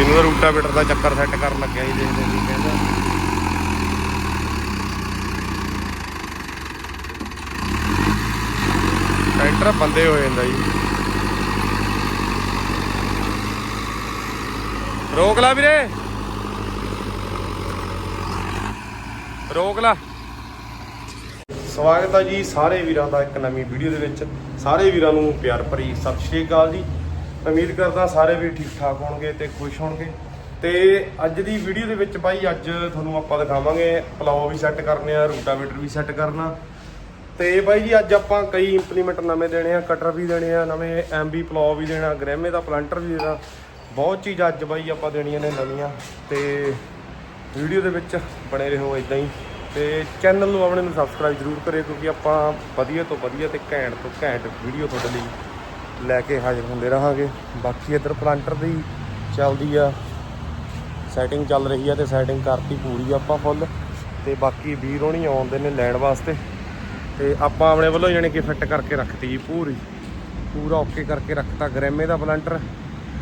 ਕੋਈ ਨੂੰ ਰੂਟਾ ਦਾ ਚੱਕਰ ਸੈੱਟ ਕਰਨ ਲੱਗਿਆ ਜੀ ਦੇਖਦੇ ਕੀ ਕਹਿੰਦਾ। ਟਰੈਕਟਰ ਬੰਦੇ ਹੋ ਜਾਂਦਾ ਜੀ। ਰੋਕ ਲਾ ਵੀਰੇ। ਰੋਕ ਲਾ। ਸਵਾਗਤ ਹੈ ਜੀ ਸਾਰੇ ਵੀਰਾਂ ਦਾ ਇੱਕ ਨਵੀਂ ਵੀਡੀਓ ਦੇ ਵਿੱਚ। ਸਾਰੇ ਵੀਰਾਂ ਨੂੰ ਪਿਆਰ ਭਰੀ ਸਤਿ ਸ਼੍ਰੀ ਅਕਾਲ ਜੀ। ਉਮੀਦ ਕਰਦਾ ਸਾਰੇ ਵੀ ਠੀਕ ਠਾਕ ਹੋਣਗੇ ਤੇ ਖੁਸ਼ ਹੋਣਗੇ। ਤੇ ਅੱਜ ਦੀ ਵੀਡੀਓ ਦੇ ਵਿੱਚ ਬਾਈ, ਅੱਜ ਤੁਹਾਨੂੰ ਆਪਾਂ ਦਿਖਾਵਾਂਗੇ ਪਲਾਓ ਵੀ ਸੈੱਟ ਕਰਨੇ ਆ, ਰੂਟਾਵੇਟਰ ਵੀ ਸੈੱਟ ਕਰਨਾ। ਤੇ ਬਾਈ ਜੀ, ਅੱਜ ਆਪਾਂ ਕਈ ਇੰਪਲੀਮੈਂਟ ਨਵੇਂ ਦੇਣੇ ਆ ਕਟਰ ਵੀ ਦੇਣੇ ਆ, ਨਵੇਂ ਐਮਬੀ ਪਲਾਓ ਵੀ ਦੇਣਾ ਗ੍ਰੈਮੇ ਦਾ ਪਲੰਟਰ ਵੀ ਦੇਣਾ। ਬਹੁਤ ਚੀਜ਼ ਅੱਜ ਬਾਈ ਆਪਾਂ ਦੇਣੀਆਂ ਨੇ ਨਵੀਆਂ ਤੇ ਵੀਡੀਓ ਦੇ ਵਿੱਚ ਬਣੇ ਰਹੋ ਇਦਾਂ ਹੀ। ਤੇ ਚੈਨਲ ਨੂੰ ਆਪਣੇ ਨੂੰ ਸਬਸਕ੍ਰਾਈਬ ਜ਼ਰੂਰ ਕਰਿਓ ਕਿਉਂਕਿ ਆਪਾਂ ਵਧੀਆ ਤੋਂ ਵਧੀਆ ਤੇ ਘੈਂਟ ਤੋਂ ਘੈਂਟ ਵੀਡੀਓ ਤੁਹਾਡੇ ਲਈ ਲੈ ਕੇ ਹਾਜ਼ਰ ਹੁੰਦੇ ਰਹਾਂਗੇ। ਬਾਕੀ ਇੱਧਰ ਪਲਾਂਟਰ ਦੀ ਚੱਲਦੀ ਆ ਸੈਟਿੰਗ ਚੱਲ ਰਹੀ ਆ ਤੇ ਸੈਟਿੰਗ ਕਰਤੀ ਪੂਰੀ ਆਪਾਂ ਫੁੱਲ ਤੇ ਬਾਕੀ ਵੀਰ ਹੋਣੀ ਆਉਂਦੇ ਨੇ ਲੈਣ ਵਾਸਤੇ। ਤੇ ਆਪਾਂ ਆਪਣੇ ਵੱਲੋਂ ਜਾਣੀ ਕਿ ਫਿੱਟ ਕਰਕੇ ਰੱਖਤੀ ਜੀ ਪੂਰੀ। ਪੂਰਾ ਓਕੇ ਕਰਕੇ ਰੱਖਤਾ ਗ੍ਰੈਮੇ ਦਾ ਪਲੰਟਰ।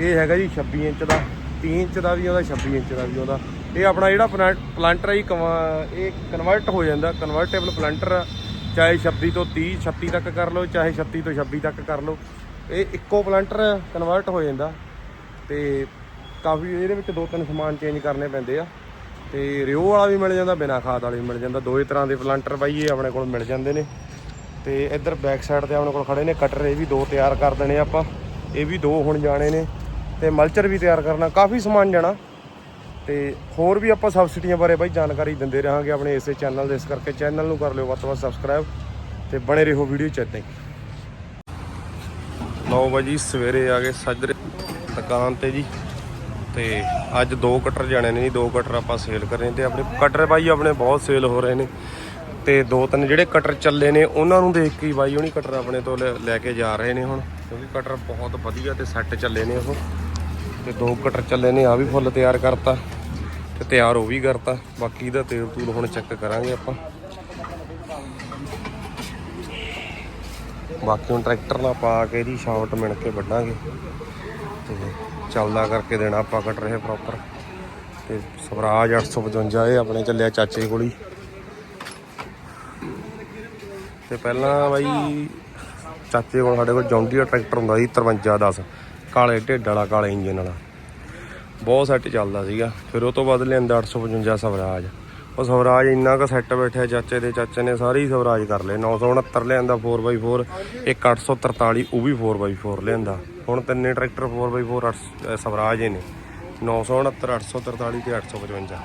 ਇਹ ਹੈਗਾ ਜੀ 26 ਇੰਚ ਦਾ 30 ਇੰਚ ਦਾ ਵੀ ਉਹਦਾ 26 ਇੰਚ ਦਾ ਵੀ ਉਹਦਾ ਇਹ ਆਪਣਾ ਜਿਹੜਾ ਪਲਾ- ਪਲਾਂਟਰ ਹੈ ਜੀ ਕਨਵ- ਇਹ ਕਨਵਰਟ ਹੋ ਜਾਂਦਾ। ਕਨਵਰਟੇਬਲ ਪਲੰਟਰ ਆ। ਚਾਹੇ 26 ਤੋਂ 30 36 ਤੱਕ ਕਰ ਲਓ, ਚਾਹੇ 36 ਤੋਂ 26 ਤੱਕ ਕਰ ਲਓ। ਇਹ ਇੱਕੋ ਪਲੰਟਰ ਕਨਵਰਟ ਹੋ ਜਾਂਦਾ ਤੇ ਕਾਫੀ ਇਹਦੇ ਵਿੱਚ ਦੋ ਤਿੰਨ ਸਮਾਨ ਚੇਂਜ ਕਰਨੇ ਪੈਂਦੇ ਆ ਤੇ ਰਿਓ ਵਾਲਾ ਵੀ ਮਿਲ ਜਾਂਦਾ, ਬਿਨਾ ਖਾਦ ਵਾਲਾ ਵੀ ਮਿਲ ਜਾਂਦਾ। ਦੋਏ ਤਰ੍ਹਾਂ ਦੇ ਪਲੰਟਰ ਬਾਈ, ਇਹ ਆਪਣੇ ਕੋਲ ਮਿਲ ਜਾਂਦੇ ਨੇ। ਤੇ ਇੱਧਰ ਬੈਕ ਸਾਈਡ ਤੇ ਆਪਣੇ ਕੋਲ ਖੜੇ ਨੇ ਕਟਰ ਇਹ ਵੀ ਦੋ ਤਿਆਰ ਕਰ ਦੇਣੇ ਆਪਾਂ। ਇਹ ਵੀ ਦੋ ਹੁਣ ਜਾਣੇ ਨੇ। ਤੇ ਮਲਚਰ ਵੀ ਤਿਆਰ ਕਰਨਾ, ਕਾਫੀ ਸਮਾਨ ਜਾਣਾ। ਤੇ ਹੋਰ ਵੀ ਆਪਾਂ ਸਬਸਿਡੀਆਂ ਬਾਰੇ ਬਾਈ ਜਾਣਕਾਰੀ ਦਿੰਦੇ ਰਹਾਂਗੇ ਆਪਣੇ ਇਸੇ ਚੈਨਲ ਦੇ, ਇਸ ਕਰਕੇ ਚੈਨਲ ਨੂੰ ਕਰ ਲਿਓ ਵੱਧ ਤੋਂ ਵੱਧ ਸਬਸਕ੍ਰਾਈਬ ਤੇ ਬਣੇ ਰਹੋ ਵੀਡੀਓ ਚ ਏਦਾਂ ਲਓ ਬਾਈ ਜੀ, ਸਵੇਰੇ ਆ ਗਏ ਸਾਜਰੇ ਦੁਕਾਨ ਤੇ ਜੀ। ਤੇ ਅੱਜ ਦੋ ਕਟਰ ਜਾਣੇ ਨੇ ਜੀ, ਦੋ ਕਟਰ ਆਪਾਂ ਸੇਲ ਕਰਨੇ ਤੇ ਆਪਣੇ ਕਟਰ ਬਾਈ ਆਪਣੇ ਬਹੁਤ ਸੇਲ ਹੋ ਰਹੇ ਨੇ। ਤੇ ਦੋ ਤਿੰਨ ਜਿਹੜੇ ਕਟਰ ਚੱਲੇ ਨੇ, ਉਹਨਾਂ ਨੂੰ ਦੇਖ ਕੇ ਹੀ ਬਾਈ ਹੁਣੀ ਕਟਰ ਆਪਣੇ ਤੋਂ ਲੈ- ਲੈ ਕੇ ਜਾ ਰਹੇ ਨੇ ਹੁਣ। ਕਿਉਂਕਿ ਕਟਰ ਬਹੁਤ ਵਧੀਆ ਤੇ ਸੈੱਟ ਚੱਲੇ ਨੇ ਉਹ। ਤੇ ਦੋ ਕਟਰ ਚੱਲੇ ਨੇ ਆ ਵੀ ਫੁੱਲ ਤਿਆਰ ਕਰਤਾ ਤੇ ਤਿਆਰ ਉਹ ਵੀ ਕਰਤਾ। ਬਾਕੀ ਇਹਦਾ ਤੇਲ ਤੂਲ ਹੁਣ ਚੈੱਕ ਕਰਾਂਗੇ ਆਪਾਂ। ਬਾਕੀ ਹੁਣ ਟਰੈਕਟਰ ਨਾਲ ਪਾ ਕੇ ਇਹਦੀ ਸ਼ਾਫਟ ਮਿਣ ਕੇ ਵੱਢਾਂਗੇ। ਤੇ ਚੱਲਦਾ ਕਰਕੇ ਦੇਣਾ ਆਪਾਂ ਕੱਟ ਰਹੇ ਪ੍ਰੋਪਰ ਤੇ ਸਵਰਾਜ 855 ਇਹ ਆਪਣੇ ਚੱਲਿਆ ਚਾਚੇ ਕੋਲ ਹੀ। ਤੇ ਪਹਿਲਾਂ ਬਾਈ ਚਾਚੇ ਕੋਲ ਸਾਡੇ ਕੋਲ ਜੌਂਡੀਆ ਟਰੈਕਟਰ ਹੁੰਦਾ ਸੀ 5310 ਕਾਲੇ ਢਿੱਡ ਵਾਲਾ, ਕਾਲੇ ਇੰਜਨ ਵਾਲਾ। ਬਹੁਤ ਸੈੱਟ ਚੱਲਦਾ ਸੀਗਾ। ਫਿਰ ਉਹ ਤੋਂ ਬਾਅਦ ਲਿਆਂਦਾ 855 ਸਵਰਾਜ। ਉਹ ਸਵਰਾਜ ਇੰਨਾ ਕੁ ਸੈੱਟ ਬੈਠਿਆ ਚਾਚੇ ਦੇ, ਚਾਚੇ ਨੇ ਸਾਰੇ ਹੀ ਸਵਰਾਜ ਕਰ ਲਏ। 969 ਲਿਆਂਦਾ 4x4 ਇੱਕ 843 ਉਹ ਵੀ 4x4 ਲਿਆਂਦਾ। ਹੁਣ ਤਿੰਨੇ ਟਰੈਕਟਰ 4x4 ਅੱਠ- ਸਵਰਾਜ ਹੀ ਨੇ। 969 843 ਤੇ 855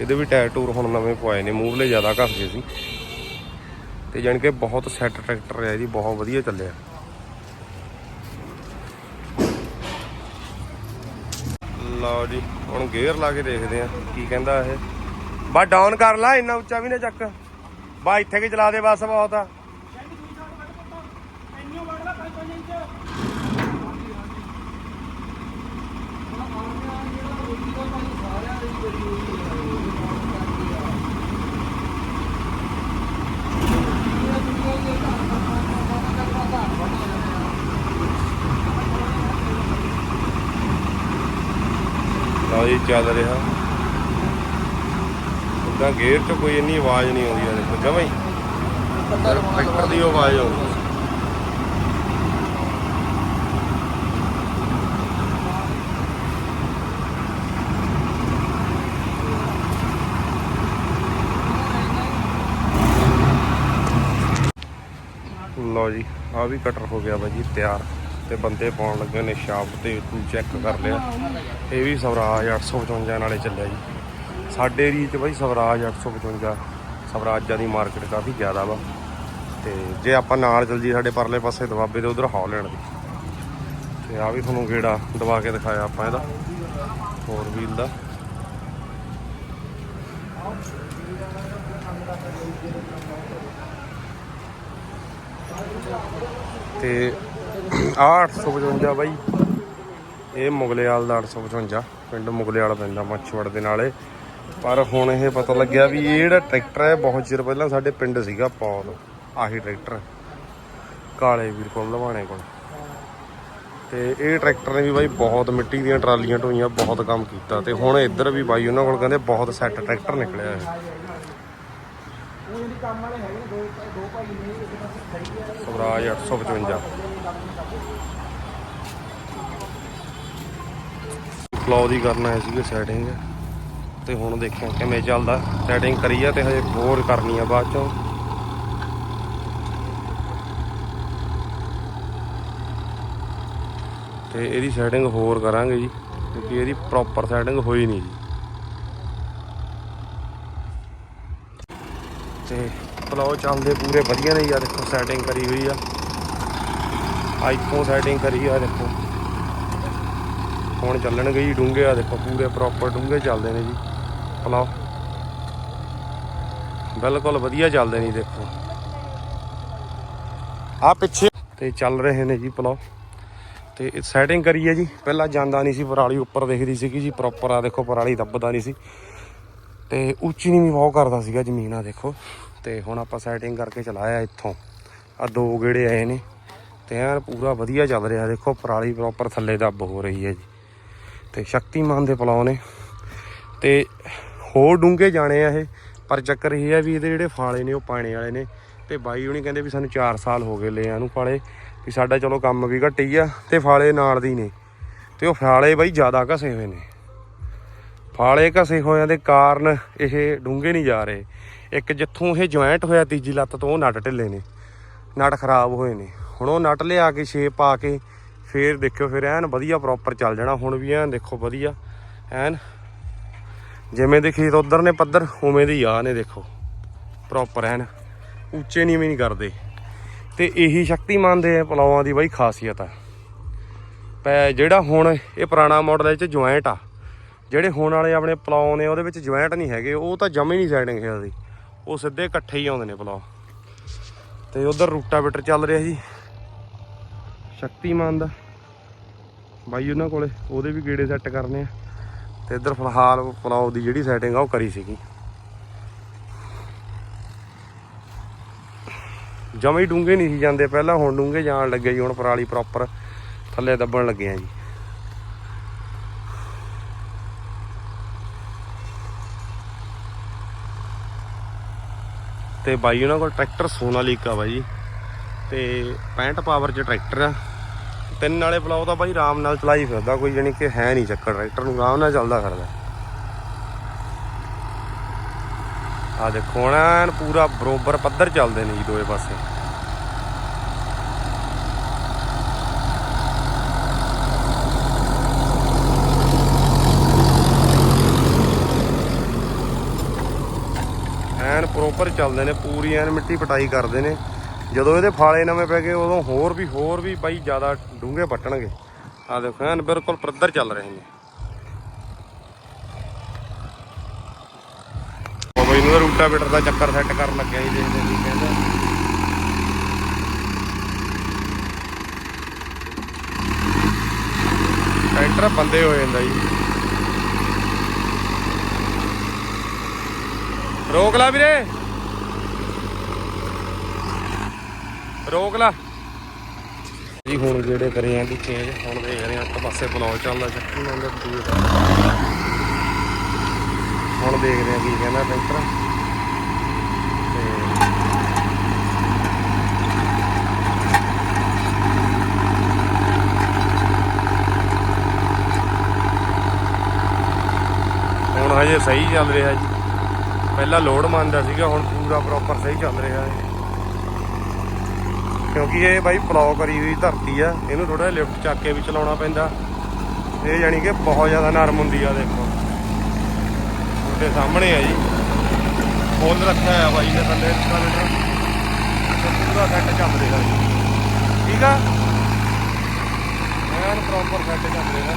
ਇਹਦੇ ਵੀ ਟਾਇਰ ਟੂਰ ਹੁਣ ਨਵੇਂ ਪਵਾਏ ਨੇ ਮੂਵਲੇ ਜ਼ਿਆਦਾ ਘੱਟ ਗਏ ਸੀ। ਤੇ ਜਾਣੀ ਕਿ ਬਹੁਤ ਸੈੱਟ ਟਰੈਕਟਰ ਹੈ ਜੀ, ਬਹੁਤ ਵਧੀਆ ਚੱਲਿਆ। ਲਓ ਜੀ, ਹੁਣ ਗੇਅਰ ਲਾ ਕੇ ਦੇਖਦੇ ਆ ਕੀ ਕਹਿੰਦਾ ਇਹ। ਬਾ ਡਾਊਨ ਕਰ ਲਾ, ਇੰਨਾ ਉੱਚਾ ਵੀ ਨਾ ਚੱਕ। ਬਾ ਇੱਥੇ ਕਿ ਚਲਾ ਦੇ ਬਸ ਬਹੁਤ। ਆ ਜੀ ਚੱਲ ਰਿਹਾ। ਉਦਾਂ ਗੇਅਰ 'ਚ ਕੋਈ ਇੰਨੀ ਆਵਾਜ਼ ਨਹੀਂ ਆਉਂਦੀ ਆ ਦੇਖੋ ਜਮਾਂ ਹੀ। ਟਰੈਕਟਰ ਦੀ ਆਵਾਜ਼ ਆਉਂਦੀ ਲਓ ਜੀ ਆ ਵੀ ਕਟਰ ਹੋ ਗਿਆ ਬਾਜੀ ਤਿਆਰ। ਤੇ ਬੰਦੇ ਪਾਉਣ ਲੱਗੇ ਨੇ ਸ਼ਾਪ ਤੇ, ਤੂੰ ਚੈੱਕ ਕਰ ਲਿਆ। ਇਹ ਵੀ ਸਵਰਾਜ 855 ਨਾਲੇ ਚੱਲਿਆ ਜੀ। ਸਾਡੇ ਏਰੀਏ 'ਚ ਬਾਈ ਸਵਰਾਜ 855 ਸਵਰਾਜਾਂ ਦੀ ਮਾਰਕੀਟ ਕਾਫੀ ਜ਼ਿਆਦਾ ਵਾ। ਤੇ ਜੇ ਆਪਾਂ ਨਾਲ ਚੱਲ ਜੀ ਸਾਡੇ ਪਰਲੇ ਪਾਸੇ ਦਬਾਬੇ ਤੇ ਉਧਰ ਹੌਲੈਂਡ ਦੀ। ਤੇ ਆ ਵੀ ਤੁਹਾਨੂੰ ਗੇੜਾ ਦਬਾ ਕੇ ਦਿਖਾਇਆ ਆਪਾਂ ਇਹਦਾ। ਫੋਰ ਵੀਲ ਦਾ। ਤੇ 855 ਬਾਈ। ਇਹ ਮੁਗਲੇਵਾਲ ਦਾ 855 ਪਿੰਡ ਮੁਗਲੇਵਾਲ ਪੈਂਦਾ ਮੱਛਵੜ ਦੇ ਨਾਲੇ। ਪਰ ਹੁਣ ਇਹ ਪਤਾ ਲੱਗਿਆ ਵੀ ਇਹ ਜਿਹੜਾ ਟਰੈਕਟਰ ਹੈ, ਬਹੁਤ ਚਿਰ ਪਹਿਲਾਂ ਸਾਡੇ ਪਿੰਡ ਸੀਗਾ ਪੌਲ। ਆਹੀ ਟਰੈਕਟਰ ਕਾਲੇ ਵੀਰ ਕੋਲ, ਲਵਾਣੇ ਕੋਲ। ਤੇ ਇਹ ਟਰੈਕਟਰ ਨੇ ਵੀ ਬਾਈ ਬਹੁਤ ਮਿੱਟੀ ਦੀਆਂ ਟਰਾਲੀਆਂ ਢੋਈਆਂ, ਬਹੁਤ ਕੰਮ ਕੀਤਾ। ਤੇ ਹੁਣ ਇੱਧਰ ਵੀ ਬਾਈ ਉਹਨਾਂ ਕੋਲ ਕਹਿੰਦੇ ਬਹੁਤ ਸੈੱਟ ਟਰੈਕਟਰ ਨਿਕਲਿਆ ਹੈ। ਸਵਰਾਜ 855 ਫਲੋ ਦੀ ਕਰਨ ਆਏ ਸੀਗੇ ਸੈਟਿੰਗ ਤੇ ਹੁਣ ਦੇਖਿਆ ਕਿਵੇਂ ਚੱਲਦਾ। ਸੈਟਿੰਗ ਕਰੀ ਆ ਤੇ ਹਜੇ ਹੋਰ ਕਰਨੀ ਆ ਬਾਅਦ ਚੋਂ। ਤੇ ਇਹਦੀ ਸੈਟਿੰਗ ਹੋਰ ਕਰਾਂਗੇ ਜੀ, ਕਿਉਂਕਿ ਇਹਦੀ ਪ੍ਰੋਪਰ ਸੈਟਿੰਗ ਹੋਈ ਨਹੀਂ ਜੀ। ਤੇ ਪਲਾਓ ਚੱਲਦੇ ਪੂਰੇ ਵਧੀਆ ਨੇ ਯਾਰ ਦੇਖੋ ਸੈਟਿੰਗ ਕਰੀ ਹੋਈ ਆ। ਆਈਫੋਨ ਸੈਟਿੰਗ ਕਰੀ ਆ ਦੇਖੋ। ਹੁਣ ਚੱਲਣਗੇ ਜੀ, ਡੂੰਘੇ ਆ ਦੇਖੋ, ਪੂਰੇ ਪ੍ਰੋਪਰ ਡੂੰਘੇ ਚੱਲਦੇ ਨੇ ਜੀ। ਪਲਾਓ ਬਿਲਕੁਲ ਵਧੀਆ ਚੱਲਦੇ ਨੇ ਦੇਖੋ। ਆ ਪਿੱਛੇ ਤੇ ਚੱਲ ਰਹੇ ਨੇ ਜੀ ਪਲਾਓ ਤੇ ਸੈਟਿੰਗ ਕਰੀ ਹੈ ਜੀ, ਪਹਿਲਾਂ ਜਾਂਦਾ ਨਹੀਂ ਸੀ, ਪਰਾਲੀ ਉੱਪਰ ਦੇਖਦੀ ਸੀਗੀ ਜੀ ਪ੍ਰੋਪਰ ਆ ਦੇਖੋ, ਪਰਾਲੀ ਦੱਬਦਾ ਨਹੀਂ ਸੀ। ਤੇ ਉੱਚੀ ਨੀਵੀਂ ਬਹੁਤ ਕਰਦਾ ਸੀਗਾ ਜ਼ਮੀਨ ਆ, ਦੇਖੋ। ਤੇ ਹੁਣ ਆਪਾਂ ਸੈਟਿੰਗ ਕਰਕੇ ਚਲਾਇਆ ਇੱਥੋਂ। ਆ ਦੋ ਗੇੜੇ ਆਏ ਨੇ। ਤੇ ਐਨ ਪੂਰਾ ਵਧੀਆ ਚੱਲ ਰਿਹਾ, ਦੇਖੋ, ਪਰਾਲੀ ਪ੍ਰੋਪਰ ਥੱਲੇ ਦੱਬ ਹੋ ਰਹੀ ਹੈ ਜੀ। ਤੇ ਸ਼ਕਤੀਮਾਨ ਦੇ ਪਲਾਉ ਨੇ। ਤੇ ਹੋਰ ਡੂੰਘੇ ਜਾਣੇ ਆ ਇਹ, ਪਰ ਚੱਕਰ ਇਹ ਹੈ ਵੀ ਇਹਦੇ ਜਿਹੜੇ ਫਾਲੇ ਨੇ, ਉਹ ਪਾਣੇ ਵਾਲੇ ਨੇ। ਤੇ ਬਾਈ ਹੁਣੀ ਕਹਿੰਦੇ ਵੀ ਸਾਨੂੰ 4 ਸਾਲ ਹੋ ਗਏ ਲਿਆਂ ਨੂੰ ਫਾਲੇ, ਵੀ ਸਾਡਾ ਚਲੋ ਕੰਮ ਵੀ ਘਟੀ ਆ ਤੇ ਫਾਲੇ ਨਾਲ ਦੀ ਨੇ। ਤੇ ਉਹ ਫਾਲੇ ਬਾਈ ਜ਼ਿਆਦਾ ਘਸੇ ਹੋਏ ਨੇ। ਫਾਲੇ ਘਸੇ ਹੋਇਆਂ ਦੇ ਕਾਰਨ ਇਹ ਡੂੰਘੇ ਨਹੀਂ ਜਾ ਰਹੇ। ਇੱਕ ਜਿੱਥੋਂ ਇਹ ਜੁਆਇੰਟ ਹੋਇਆ, ਤੀਜੀ ਲੱਤ ਤੋਂ ਉਹ ਨਟ ਢਿੱਲੇ ਨੇ। ਨਟ ਖਰਾਬ ਹੋਏ ਨੇ। ਹੁਣ ਉਹ ਨਟ ਲਿਆ ਕੇ ਸ਼ੇਪ ਪਾ ਕੇ ਫੇਰ ਦੇਖਿਓ, ਫਿਰ ਐਨ ਵਧੀਆ ਪ੍ਰੋਪਰ ਚੱਲ ਜਾਣਾ, ਹੁਣ ਵੀ ਐਨ ਦੇਖੋ ਵਧੀਆ, ਐਨ ਜਿਵੇਂ ਦੇ ਖੇਤ ਉਧਰ ਨੇ ਪੱਧਰ, ਉਵੇਂ ਦੇ ਆ ਨੇ ਦੇਖੋ ਪ੍ਰੋਪਰ ਐਨ, ਉੱਚੇ ਨੀਵੇਂ ਨਹੀਂ ਕਰਦੇ। ਤੇ ਇਹੀ ਸ਼ਕਤੀਮਾਨ ਦੇ ਪਲਾਵਾਂ ਦੀ ਬਾਈ ਖਾਸੀਅਤ ਆ। ਪੈ ਜਿਹੜਾ ਹੁਣ ਇਹ ਪੁਰਾਣਾ ਮਾਡਲ ਹੈ ਚ ਜੁਆਇੰਟ ਆ। ਜਿਹੜੇ ਹੁਣ ਵਾਲੇ ਆਪਣੇ ਪਲਾਉ ਨੇ, ਉਹਦੇ ਵਿੱਚ ਜੁਆਇੰਟ ਨਹੀਂ ਹੈਗੇ, ਉਹ ਤਾਂ ਜਮੇ ਨਹੀਂ ਸੈਟਿੰਗ ਖੇਲਦੀ ਉਹ ਸਿੱਧੇ ਇਕੱਠੇ ਹੀ ਆਉਂਦੇ ਨੇ ਪਲਾਉ ਤੇ ਉਧਰ ਰੂਟਾਵੇਟਰ ਚੱਲ ਰਿਹਾ ਜੀ। ਸ਼ਕਤੀਮਾਨ ਦਾ। ਬਾਈ ਉਹਨਾਂ ਕੋਲੇ, ਉਹਦੇ ਵੀ ਗੇੜੇ ਸੈੱਟ ਕਰਨੇ ਆ। ਤੇ ਇੱਧਰ ਫਿਲਹਾਲ ਪਲਾਉ ਦੀ ਜਿਹੜੀ ਸੈਟਿੰਗ ਆ, ਉਹ ਕਰੀ ਸੀਗੀ। ਜਮੇ ਡੂੰਗੇ ਨਹੀਂ ਸੀ ਜਾਂਦੇ ਪਹਿਲਾਂ, ਹੁਣ ਡੂੰਗੇ ਜਾਣ ਲੱਗੇ ਜੀ, ਹੁਣ ਪਰਾਲੀ ਪ੍ਰੋਪਰ ਥੱਲੇ ਦੱਬਣ ਲੱਗੇ ਆ ਜੀ। ਤੇ ਬਾਈ ਉਹਨਾਂ ਕੋਲ ਟਰੈਕਟਰ ਸੋਨਾਲੀਕਾ ਬਾਈ। ਤੇ 65 ਪਾਵਰ ਚ ਟਰੈਕਟਰ ਆ। ਤਿੰਨ ਵਾਲੇ ਬਲਾਉ ਤਾਂ ਬਾਈ ਆਰਾਮ ਨਾਲ ਚਲਾਈ ਫਿਰਦਾ, ਕੋਈ ਜਾਨੀ ਕਿ ਹੈ ਨਹੀਂ ਚੱਕਰ ਟਰੈਕਟਰ ਨੂੰ ਆਰਾਮ ਨਾਲ ਚੱਲਦਾ ਫਿਰਦਾ। ਆ ਦੇਖੋ ਨਾ ਪੂਰਾ ਬਰੋਬਰ ਪੱਧਰ ਚੱਲਦੇ ਨੇ ਜੀ ਦੋਵੇਂ ਪਾਸੇ। ਐਨ ਪ੍ਰੋਪਰ ਚੱਲਦੇ ਨੇ, ਪੂਰੀ ਐਨ ਮਿੱਟੀ ਪਟਾਈ ਕਰਦੇ ਨੇ। ਜਦੋਂ ਇਹਦੇ ਫਾਲੇ ਨਵੇਂ ਪੈ ਗਏ, ਉਦੋਂ ਹੋਰ ਵੀ ਹੋਰ ਵੀ ਬਾਈ ਜ਼ਿਆਦਾ ਡੂੰਘੇ ਪੱਟਣਗੇ ਆ ਦੇਖੋ, ਐਨ ਬਿਲਕੁਲ ਪੱਧਰ ਚੱਲ ਰਹੇ ਨੇ। ਉਹ ਬਾਈ ਨੂੰ ਰੂਟਾਵੇਟਰ ਦਾ ਚੱਕਰ ਸੈੱਟ ਕਰਨ ਲੱਗਿਆ ਜੀ, ਦੇਖਦੇ ਕੀ ਕਹਿੰਦਾ। ਟਰੈਕਟਰ ਬੰਦੇ ਹੋ ਜਾਂਦਾ ਜੀ। ਰੋਕ ਲਾ ਵੀਰੇ। ਰੋਕ ਲਾ। ਜੀ, ਹੁਣ ਜਿਹੜੇ ਕਰੇ ਆਂ ਦੀ ਚੇਂਜ ਹੁਣ ਦੇਖ ਰਹੇ ਆਂ, ਇੱਕ ਪਾਸੇ ਬਲੌਗ ਚੱਲਦਾ ਚੱਕੀ ਨਾਲ ਦੂਏ ਪਾਸੇ। ਹੁਣ ਦੇਖਦੇ ਆਂ ਕੀ ਕਹਿੰਦਾ ਟਰੈਕਟਰ ਹੁਣ ਹਜੇ ਸਹੀ ਚੱਲ ਰਿਹਾ ਜੀ। ਪਹਿਲਾਂ ਲੋਡ ਮੰਨਦਾ ਸੀਗਾ, ਹੁਣ ਪੂਰਾ ਪ੍ਰੋਪਰ ਸਹੀ ਚੱਲ ਰਿਹਾ ਹੈ। ਕਿਉਂਕਿ ਇਹ ਬਾਈ ਪਲੌ ਕਰੀ ਹੋਈ ਧਰਤੀ ਆ, ਇਹਨੂੰ ਥੋੜਾ ਲਿਫਟ ਚੱਕ ਕੇ ਵੀ ਚਲਾਉਣਾ ਪੈਂਦਾ। ਇਹ ਯਾਨੀ ਕਿ ਬਹੁਤ ਜ਼ਿਆਦਾ ਨਰਮ ਹੁੰਦੀ ਆ, ਦੇਖੋ। ਤੁਹਾਡੇ ਸਾਹਮਣੇ ਆ ਜੀ। ਫੁੱਲ ਰੱਖਿਆ ਆ ਬਾਈ ਨੇ ਥੱਲੇ ਰੂਟਾਵੇਟਰ ਪੂਰਾ ਸੈੱਟ ਚੱਲ ਰਿਹਾ ਜੀ। ਠੀਕ ਆ? ਐਨ ਪ੍ਰੋਪਰ ਸੈੱਟ ਚੱਲ ਰਿਹਾ।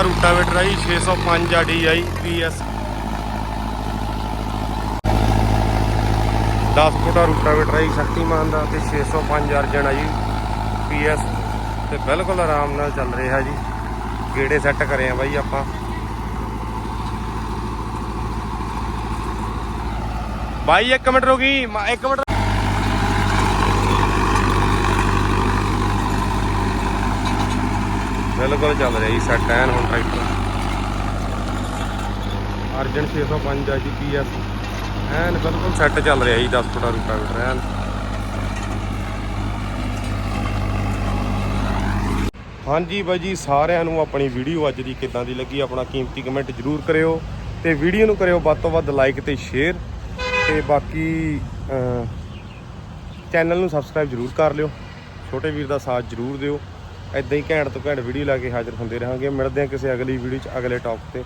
ਦਸ ਰੂਟਾਵੇਟਰ ਆ 605 ਆ DI PS 10 ਫੁੱਟਾ ਰੂਟਾਵੇਟਰ ਹੈ ਸ਼ਕਤੀਮਾਨ ਦਾ ਤੇ 605 ਅਰਜਨ ਆ ਪੀਐਸ ਤੇ ਬਿਲਕੁਲ ਆਰਾਮ ਨਾਲ ਚੱਲ ਰਿਹਾ ਜੀ, ਗੇੜੇ ਸੈੱਟ ਕਰੇ ਆ ਬਾਈ ਆਪਾਂ। ਬਾਈ, ਇੱਕ ਮਿੰਟ ਰੁਕੀ ਮ- ਇੱਕ ਮਿੰਟ ਬਿਲਕੁਲ ਚੱਲ ਰਿਹਾ ਜੀ ਸੈੱਟ ਐਨ ਹੁਣ ਟਰੈਕਟਰ ਅਰਜਨ 605 ਆ ਜੀ ਪੀਐਸ ਐਨ ਬਿਲਕੁਲ ਸੈੱਟ ਚੱਲ ਰਿਹਾ ਜੀ 10 ਫੁੱਟਾ ਰੂਟਾਵੇਟਰ ਐਨ। ਹਾਂਜੀ ਬਾਈ ਜੀ, ਸਾਰਿਆਂ ਨੂੰ ਆਪਣੀ ਵੀਡੀਓ ਅੱਜ ਦੀ ਕਿੱਦਾਂ ਦੀ ਲੱਗੀ, ਆਪਣਾ ਕੀਮਤੀ ਕਮੈਂਟ ਜਰੂਰ ਕਰਿਓ ਤੇ ਵੀਡੀਓ ਨੂੰ ਕਰਿਓ ਵੱਧ ਤੋਂ ਵੱਧ ਲਾਈਕ ਤੇ ਸ਼ੇਅਰ ਤੇ ਬਾਕੀ ਚੈਨਲ ਨੂੰ ਸਬਸਕ੍ਰਾਈਬ ਜਰੂਰ ਕਰ ਲਿਓ। ਛੋਟੇ ਵੀਰ ਦਾ ਸਾਥ ਜਰੂਰ ਦਿਓ। ਐਦਾਂ ਹੀ ਘੈਂਟ ਤੋਂ ਘੈਂਟ ਵੀਡੀਓ ਲਾ ਕੇ ਹਾਜ਼ਰ ਹੁੰਦੇ ਰਹਾਂਗੇ। ਮਿਲਦੇ ਹਾਂ ਕਿਸੇ ਅਗਲੀ ਵੀਡੀਓ 'ਚ, ਅਗਲੇ ਟੌਪ ਤੇ।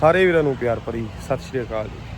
ਸਾਰੇ ਵੀਰਾਂ ਨੂੰ ਪਿਆਰ ਭਰੀ ਸਤਿ ਸ਼੍ਰੀ ਅਕਾਲ ਜੀ।